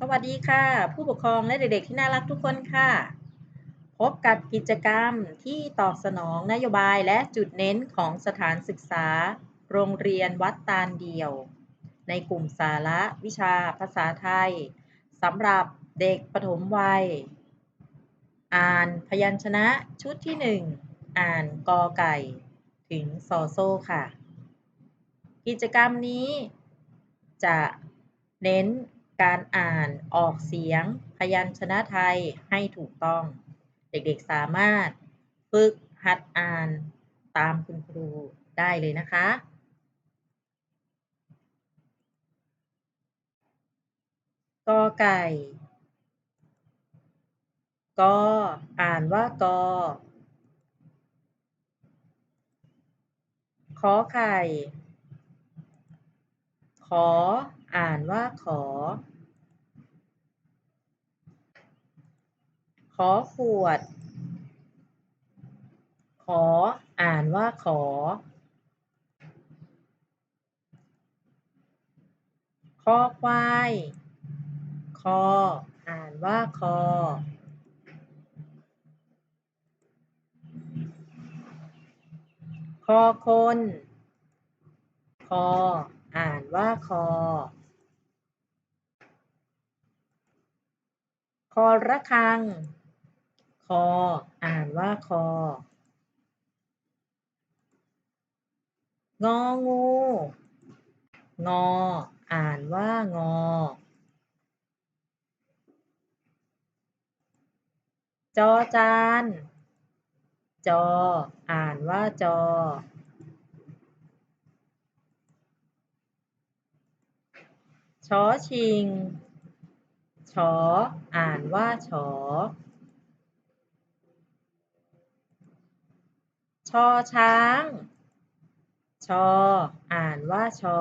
สวัสดีค่ะ ผู้ปกครองและเด็กๆที่น่ารักทุกคนค่ะ พบกับกิจกรรมที่ตอบสนองนโยบายและจุดเน้นของสถานศึกษา โรงเรียนวัดตาลเดียว ในกลุ่มสาระวิชาภาษาไทยสำหรับเด็กปฐมวัย อ่านพยัญชนะชุดที่ 1 อ่านกอไก่ ถึงซอโซ่ค่ะ กิจกรรมนี้จะเน้น การอ่านออกเสียง พยัญชนะไทยให้ถูกต้อง เด็กๆสามารถฝึกหัดอ่านตามคุณครูได้เลยนะคะ กอไก่ กอ อ่านว่ากอ ขอไข่ ขอ อ่านว่าขอ ขอขวด ขอ อ่านว่าขอ คอควาย คอ อ่านว่าคอคอคน คอ อ่านว่าคอ คอระฆัง คอ อ่านว่าคอ งองู งอ อ่านว่างอ จอจาน จอ อ่านว่าจอ ชอชิง ชอ อ่านว่าชอ ชอช้าง ชอ อ่านว่าชอ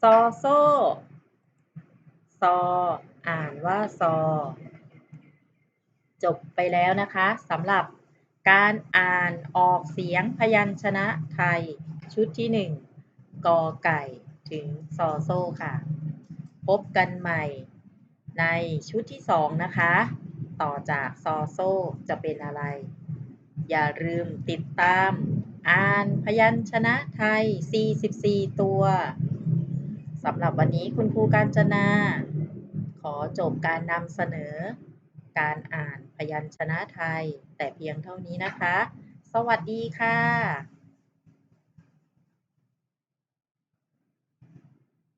ซอโซ่ ซอ อ่านว่าซอ จบไปแล้วนะคะสำหรับ การอ่านออกเสียงพยัญชนะไทย ชุดที่ 1 กอไก่ถึงซอโซ่ค่ะ พบกันใหม่ในชุดที่ 2 นะคะ ต่อจากซอโซ่จะเป็นอะไร อย่าลืมติดตาม อ่านพยัญชนะไทย 44 ตัวสำหรับวันนี้คุณครูการจนา ขอจบการนำเสนอ การอ่านพยัญชนะไทย แต่เพียงเท่านี้นะคะ สวัสดีค่ะ